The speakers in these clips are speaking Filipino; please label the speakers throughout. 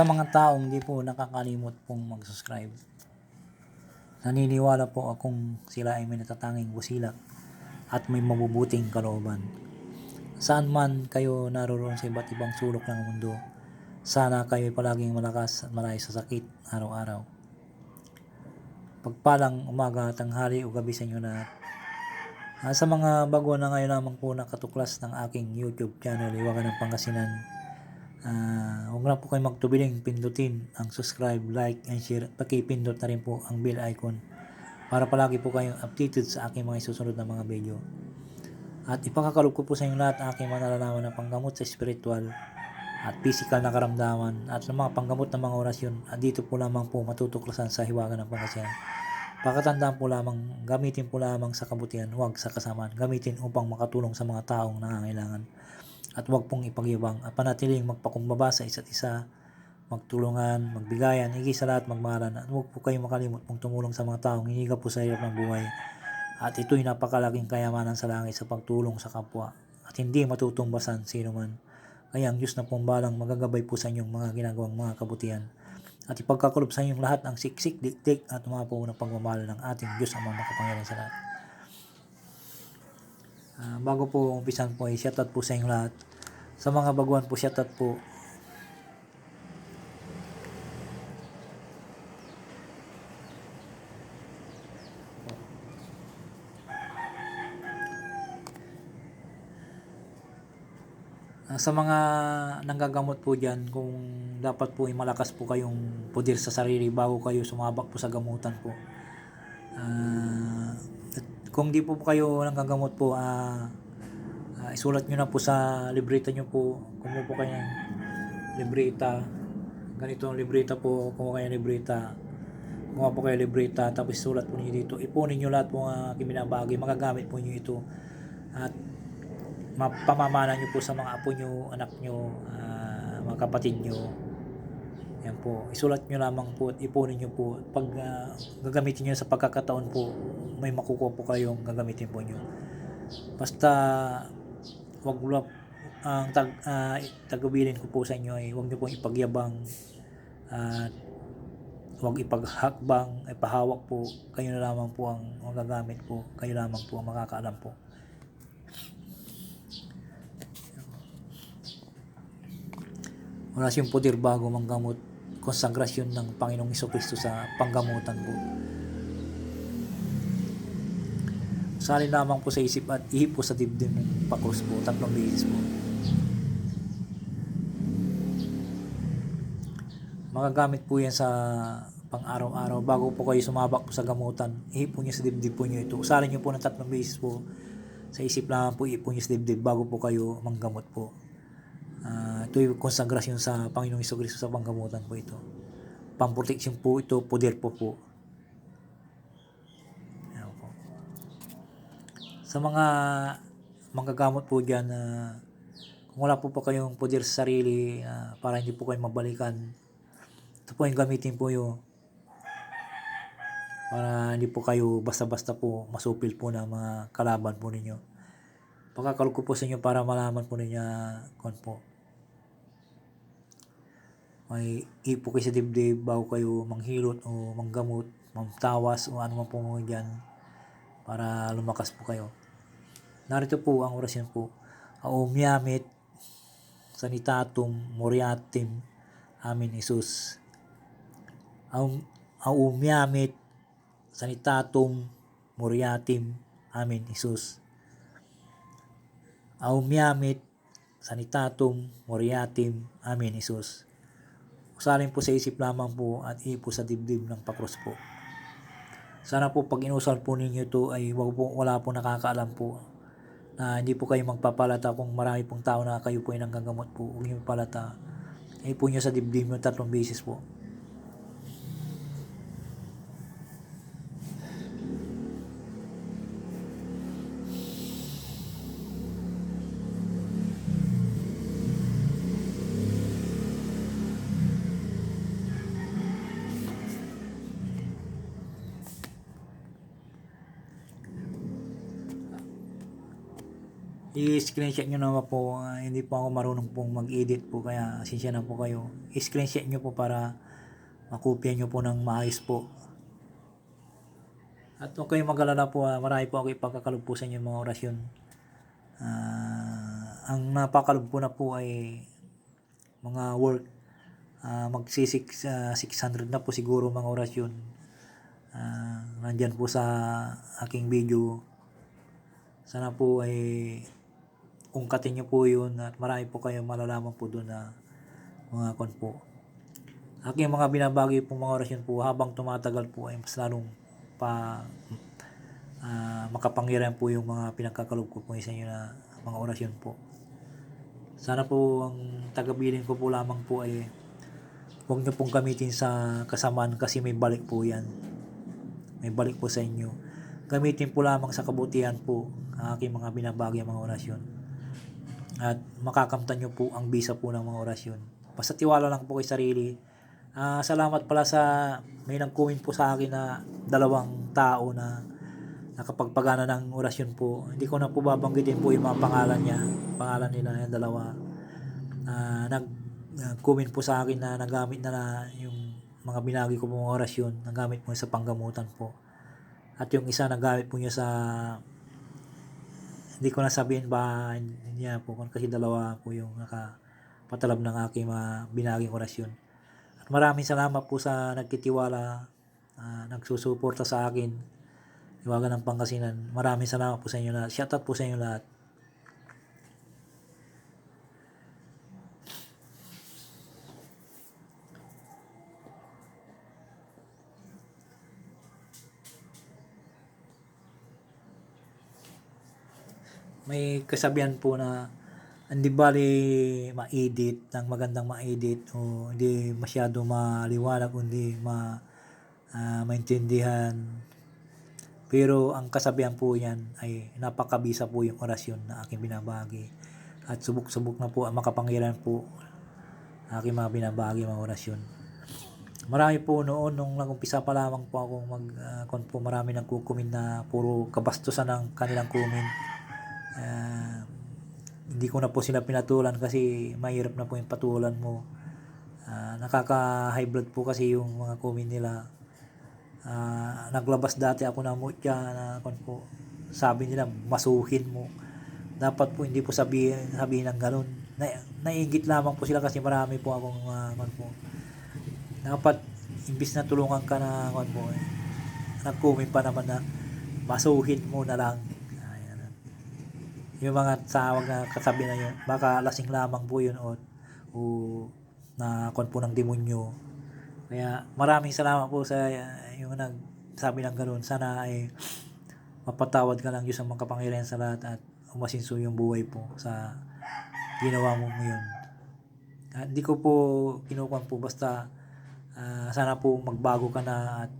Speaker 1: Sa mga taong hindi po nakakalimot pong mag-subscribe, naniniwala po akong sila ay may natatanging busilak at may mabubuting kalooban. Saan man kayo naroon sa iba't ibang sulok ng mundo, sana kayo ay palaging malakas at malayo sa sakit araw-araw. Pagpalang umaga, tanghali o gabi sa inyo na Ah, sa mga bago na ngayon lamang po nakatuklas ng aking YouTube channel, Iwagan ng Pangasinan, Ah, huwag na po kayo magtubiling pindutin ang subscribe, like, and share. at Pakipindot na rin po ang bell icon para palagi po kayong updated sa aking mga susunod na mga video. At ipakakalob ko po sa inyo lahat ang aking mga nalalaman na panggamot sa spiritual at physical na karamdaman at ng mga panggamot ng mga orasyon at dito po lamang po matutuklasan sa Hiwagan ng Pangasinan. Pakatandaan po lamang, gamitin po lamang sa kabutihan, huwag sa kasamaan. Gamitin upang makatulong sa mga taong nangangailangan. At huwag pong ipagyabang at panatiling magpakumbaba sa isa't isa, magtulungan, magbigayan, higit sa lahat magmahalan. At huwag po kayong makalimot pong tumulong sa mga taong hiniga po sa hirap ng buhay. At ito'y napakalaking kayamanan sa langit sa pagtulong sa kapwa. At hindi matutumbasan sino man. Kaya ang Diyos na pong balang magagabay po sa inyong mga ginagawang mga kabutihan at ipagkakulob sa inyong lahat ang siksik, dikdik at mga po ng pagmamahal ng ating Diyos ang mga makapangyarihan sa lahat. Ah, bago po umpisan po ay shoutout po sa inyong lahat. Sa mga baguhan po shoutout po. Ah, sa mga nanggagamot po dyan, kung dapat po malakas po kayong pudir sa sarili bago kayo sumabak po sa gamutan po. At kung di po kayo nanggagamot po, ah, ah, isulat nyo na po sa libreta nyo po. Kumuha po kayo libreta. Ganito ang libreta po, kumuha kayo libreta. Kumuha po kayo libreta, tapos isulat po niyo dito. Ipunin nyo lahat po ang kiminabagay, magagamit po nyo ito. At mapamamana nyo po sa mga apo nyo, anak nyo, ah, mga kapatid nyo. Yan po. Isulat nyo lamang po at ipunin nyo po. Pag ah, gagamitin nyo sa pagkakataon po, may makukuha po kayong gagamitin po nyo. Basta wag lang ang tag uh, tagabilin ko po sa inyo ay wag niyo pong ipagyabang at wag ipaghakbang, ipahawak po. Kayo na lamang po ang magagamit po. Kayo lamang po ang makakaalam po. Orasyon pudir bago manggamot konsagrasyon ng Panginoong Kristo sa panggamutan po. Salin lamang po sa isip at ihipo sa dibdib ng pakrus po, tatlong beses po. Magagamit po yan sa pang araw-araw. Bago po kayo sumabak po sa gamutan, ihipo niyo sa dibdib po niyo ito. Usalin niyo po ng tatlong beses po. Sa isip lamang po, ihipo niyo sa dibdib bago po kayo manggamot po. Ah, ito yung konsagrasyon sa Panginoong Kristo sa panggamutan po ito. Pamproteksyon po ito, poder po po. Ayan po. Sa mga manggagamot po dyan, na kung wala po pa kayong poder sa sarili ah, para hindi po kayo mabalikan, ito po yung gamitin po yung para hindi po kayo basta-basta po masupil po ng mga kalaban po ninyo. Pagkakalog ko po sa inyo para malaman po ninyo kung po. May ipo kayo sa dibdib bago kayo manghilot o manggamot, mamtawas o ano man po dyan para lumakas po kayo. Narito po ang orasyon po. Aumyamit sanitatum moriatim amin Isus. Aum, sanitatum moriatim amin Isus aumyamit sanitatum moriatim amin Isus. Usalin po sa isip lamang po at ipo sa dibdib ng pakros po. Sana po pag inusal po ninyo ito ay wag po, wala po nakakaalam po na hindi po kayo magpapalata kung marami pong tao na kayo po ay nanggagamot po. Huwag niyo palata. Ipo niyo sa dibdib nyo tatlong beses po. I-screenshot nyo naman po. Ah, hindi po ako marunong pong mag-edit po kaya sinsya na po kayo. I-screenshot nyo po para makopya nyo po ng maayos po. At huwag kayong mag-alala po, ah, marami po ako ipagkakalog po sa inyo mga orasyon. Ah, ang napakalob po na po ay mga work. Ah, magsi six- ah, 600 na po siguro mga orasyon. Ah, nandyan po sa aking video. Sana po ay ungkatin nyo po yun at marami po kayong malalaman po doon na mga kon po. Aking mga binabagi po mga orasyon po habang tumatagal po ay mas lalong pa ah, makapangyarihan po yung mga pinagkakalog ko po sa inyo na mga orasyon po. Sana po ang tagabilin ko po lamang po ay huwag nyo pong gamitin sa kasamaan kasi may balik po yan. May balik po sa inyo. Gamitin po lamang sa kabutihan po ang aking mga binabagi mga orasyon. At makakamtan nyo po ang bisa po ng mga orasyon. Basta tiwala lang po kay sarili. Ah, salamat pala sa may nag-comment po sa akin na dalawang tao na nakapagpagana ng orasyon po. Hindi ko na po babanggitin po yung mga pangalan niya. Pangalan nila yung dalawa. Ah, nag comment po sa akin na nagamit na, na yung mga binagi ko po mga orasyon. Nagamit po sa panggamutan po. At yung isa nagamit po niya sa hindi ko na sabihin ba niya po kasi dalawa po yung nakapatalab ng aking mga binaging orasyon. At maraming salamat po sa nagtitiwala, ah, nagsusuporta sa akin. Iwagan ng Pangasinan. Maraming salamat po sa inyo lahat. Shoutout po sa inyo lahat. May kasabihan po na hindi bali ma-edit ng magandang ma-edit o hindi masyado maliwanag kundi ma ah, maintindihan. Pero ang kasabihan po yan ay napakabisa po yung orasyon na aking binabagi. At subok-subok na po ang makapangyarihan po aking mga binabagi mga orasyon. Marami po noon nung nagumpisa pa lamang po akong mag uh, po marami nagkukumin na puro kabastusan ng kanilang kumin Ah, hindi ko na po sila pinatulan kasi mahirap na po yung patulan mo. Ah, nakaka-high blood po kasi yung mga comment nila. Ah, naglabas dati ako ng mutya na kon po. Sabi nila masuhin mo. Dapat po hindi po sabihin, sabihin ng ganun. Na, naiingit lamang po sila kasi marami po akong uh, kon po. Dapat imbis na tulungan ka na kon po. Eh, nag-comment pa naman na masuhin mo na lang yung mga tawag na kasabi na yun, baka lasing lamang po yun o, o na kon po ng demonyo. Kaya maraming salamat po sa yung nagsabi ng ganoon. Sana ay mapatawad ka lang Diyos ang mga kapangyarihan sa lahat at umasinso yung buhay po sa ginawa mo ngayon. Hindi ko po kinukuhan po basta uh, sana po magbago ka na at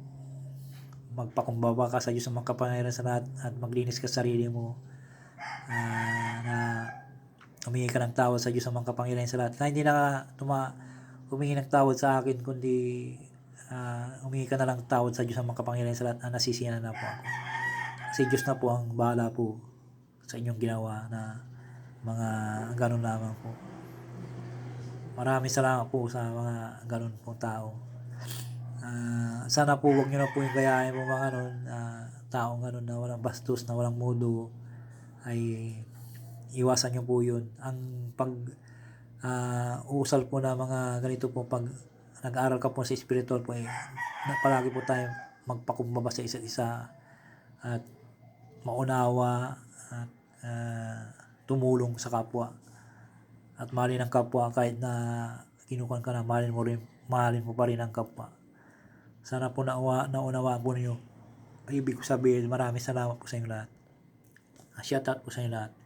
Speaker 1: magpakumbaba ka sa Diyos ang mga kapangyarihan sa lahat at maglinis ka sa sarili mo uh, na humingi ka ng tawad sa Diyos ang mga kapangyarihan sa lahat. Na hindi na tuma, humingi ng tawad sa akin, kundi uh, humingi ka na lang tawad sa Diyos ang mga kapangyarihan sa lahat na nasisiyanan na po ako. Kasi Diyos na po ang bahala po sa inyong ginawa na mga ganun lamang po. Maraming salamat po sa mga ganun pong tao. Uh, sana po wag nyo na po yung gayahin mo mga ganun, uh, taong ganun na walang bastos, na walang mudo, ay iwasan nyo po yun. Ang pag uh, uusal po na mga ganito po pag nag-aaral ka po sa spiritual po eh, palagi po tayo magpakumbaba sa isa't isa at maunawa at uh, tumulong sa kapwa. At mahalin ang kapwa kahit na kinukuhan ka na mahalin mo rin mahalin mo pa rin ang kapwa. Sana po nauwa, naunawa po ninyo. Ibig ko sabihin maraming salamat po sa inyo lahat Shoutout po sa inyo lahat.